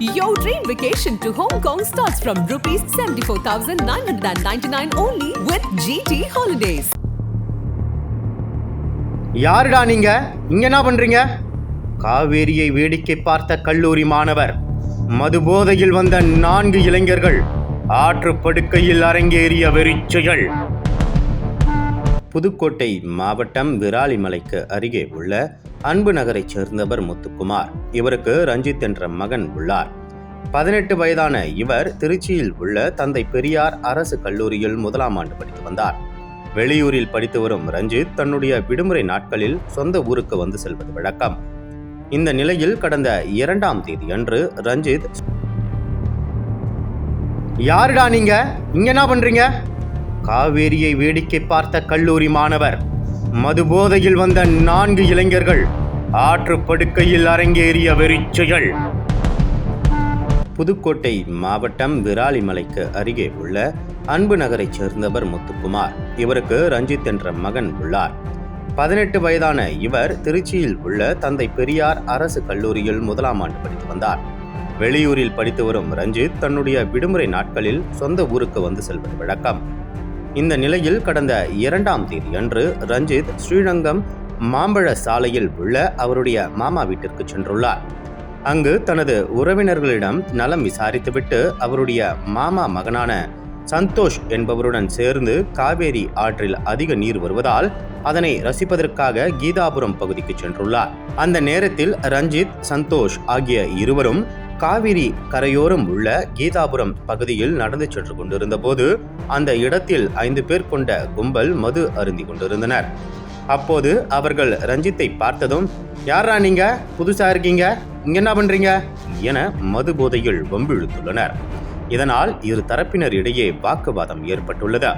Your dream vacation to Hong Kong starts from rupees 74,999 only with GT Holidays. யாருடா நீங்க? இங்க என்ன பண்றீங்க? காவேரியை வேடிக்கை பார்த்த கல்லூரி மாணவர் மதுபோதையில் வந்த நான்கு இளைஞர்கள் ஆற்று படுக்கையில் அரங்கேறிய வெறிச்செயல். புதுக்கோட்டை மாவட்டம் விராலிமலைக்கு அருகே உள்ள அன்பு நகரைச் சேர்ந்தவர் முத்துக்குமார். இவருக்கு ரஞ்சித் என்ற மகன் உள்ளார். பதினெட்டு வயதான இவர் திருச்சியில் உள்ள தந்தை பெரியார் அரசு கல்லூரியில் முதலாம் ஆண்டு படித்து வந்தார். வெளியூரில் படித்து வரும் ரஞ்சித் தன்னுடைய விடுமுறை நாட்களில் சொந்த ஊருக்கு வந்து செல்வது வழக்கம். இந்த நிலையில் கடந்த இரண்டாம் தேதி அன்று ரஞ்சித் யாருடா நீங்க? இங்க என்ன பண்றீங்க? காவேரியை வேடிக்கை பார்த்த கல்லூரி மாணவர் மதுபோதையில் வந்த நான்கு இளைஞர்கள் ஆற்றுப்படுக்கையில் அரங்கேறிய வெறிச்செயல். புதுக்கோட்டை மாவட்டம் விராலிமலைக்கு அருகே உள்ள அன்பு நகரைச் சேர்ந்தவர் முத்துக்குமார். இவருக்கு ரஞ்சித் என்ற மகன் உள்ளார். பதினெட்டு வயதான இவர் திருச்சியில் உள்ள தந்தை பெரியார் அரசு கல்லூரியில் முதலாம் ஆண்டு படித்து வந்தார். வெளியூரில் படித்து வரும் ரஞ்சித் தன்னுடைய விடுமுறை நாட்களில் சொந்த ஊருக்கு வந்து செல்வது வழக்கம். இந்த நிலையில் கடந்த இரண்டாம் தேதி அன்று ரஞ்சித் ஸ்ரீரங்கம் மாம்பழ சாலையில் உள்ள அவருடைய மாமா வீட்டிற்கு சென்றுள்ளார். அங்கு தனது உறவினர்களிடம் நலம் விசாரித்துவிட்டு அவருடைய மாமா மகனான சந்தோஷ் என்பவருடன் சேர்ந்து காவேரி ஆற்றில் அதிக நீர் வருவதால் அதனை ரசிப்பதற்காக கீதாபுரம் பகுதிக்கு சென்றுள்ளார். அந்த நேரத்தில் ரஞ்சித் சந்தோஷ் ஆகிய இருவரும் காவிரி கரையோரம் உள்ள கீதாபுரம் பகுதியில் நடந்து சென்று கொண்டிருந்த போது அந்த இடத்தில் ஐந்து பேர் கொண்ட கும்பல் மது அருந்தி கொண்டிருந்தனர். அப்போது அவர்கள் ரஞ்சித்தை பார்த்ததும் யாரா நீங்க? புதுசா இருக்கீங்க? இங்க என்ன பண்றீங்க? என மது போதையில் வம்பிழுத்துள்ளனர். இதனால் இரு தரப்பினர் இடையே வாக்குவாதம் ஏற்பட்டுள்ளது.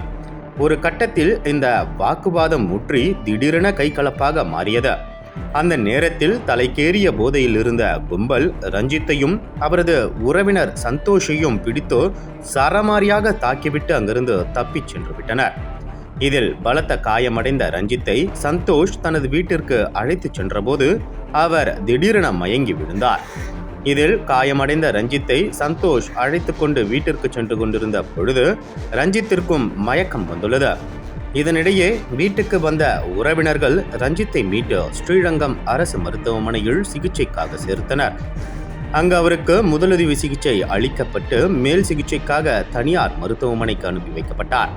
ஒரு கட்டத்தில் இந்த வாக்குவாதம் முற்றி திடீரென கைகலப்பாக மாறியது. அந்த நேரத்தில் தலைக்கேறிய போதையில் இருந்த கும்பல் ரஞ்சித்தையும் அவரது உறவினர் சந்தோஷையும் பிடித்து சரமாரியாக தாக்கிவிட்டு அங்கிருந்து தப்பிச் சென்று விட்டனர். இதில் பலத்த காயமடைந்த ரஞ்சித்தை சந்தோஷ் தனது வீட்டிற்கு அழைத்துச் சென்றபோது அவர் திடீரென மயங்கி விழுந்தார். இதில் காயமடைந்த ரஞ்சித்தை சந்தோஷ் அழைத்து கொண்டு வீட்டிற்கு சென்று கொண்டிருந்த பொழுது ரஞ்சித்திற்கும் மயக்கம் வந்துள்ளது. இதனிடையே வீட்டுக்கு வந்த உறவினர்கள் ரஞ்சித்தை மீட்டு ஸ்ரீரங்கம் அரசு மருத்துவமனையில் சிகிச்சைக்காக சேர்த்தனர். அங்கு அவருக்கு முதலுதவி சிகிச்சை அளிக்கப்பட்டு மேல் சிகிச்சைக்காக தனியார் மருத்துவமனைக்கு அனுப்பி வைக்கப்பட்டார்.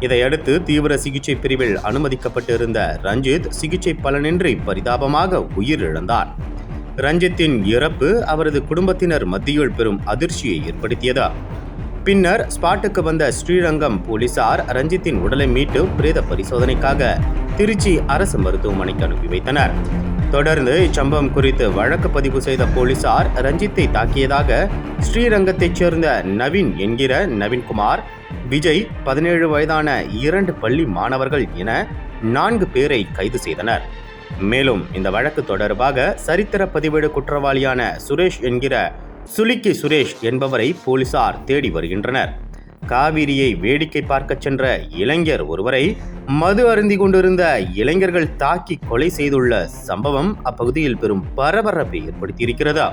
இதையடுத்து தீவிர சிகிச்சை பிரிவில் அனுமதிக்கப்பட்டிருந்த ரஞ்சித் சிகிச்சை பலனின்றி பரிதாபமாக உயிரிழந்தார். ரஞ்சித்தின் இறப்பு அவரது குடும்பத்தினர் மத்தியில் பெரும் அதிர்ச்சியை ஏற்படுத்தியது. பின்னர் ஸ்பாட்டுக்கு வந்த ஸ்ரீரங்கம் போலீசார் ரஞ்சித்தின் உடலை மீட்டு பிரேத பரிசோதனைக்காக திருச்சி அரசு மருத்துவமனைக்கு அனுப்பி வைத்தனர். தொடர்ந்து இச்சம்பவம் குறித்து வழக்கு பதிவு செய்த போலீசார் ரஞ்சித்தை தாக்கியதாக ஸ்ரீரங்கத்தைச் சேர்ந்த நவீன் என்கிற நவீன்குமார் விஜய் பதினேழு வயதான இரண்டு பள்ளி மாணவர்கள் என நான்கு பேரை கைது செய்தனர். மேலும் இந்த வழக்கு தொடர்பாக சரித்திர பதிவேடு குற்றவாளியான சுரேஷ் என்கிற சுலிக்கி சுரேஷ் என்பவரை போலீசார் தேடி வருகின்றனர். காவிரியை வேடிக்கை பார்க்கச் சென்ற இளைஞர் ஒருவரை மது அருந்தி கொண்டிருந்த இளைஞர்கள் தாக்கி கொலை செய்துள்ள சம்பவம் அப்பகுதியில் பெரும் பரபரப்பை ஏற்படுத்தியிருக்கிறதா.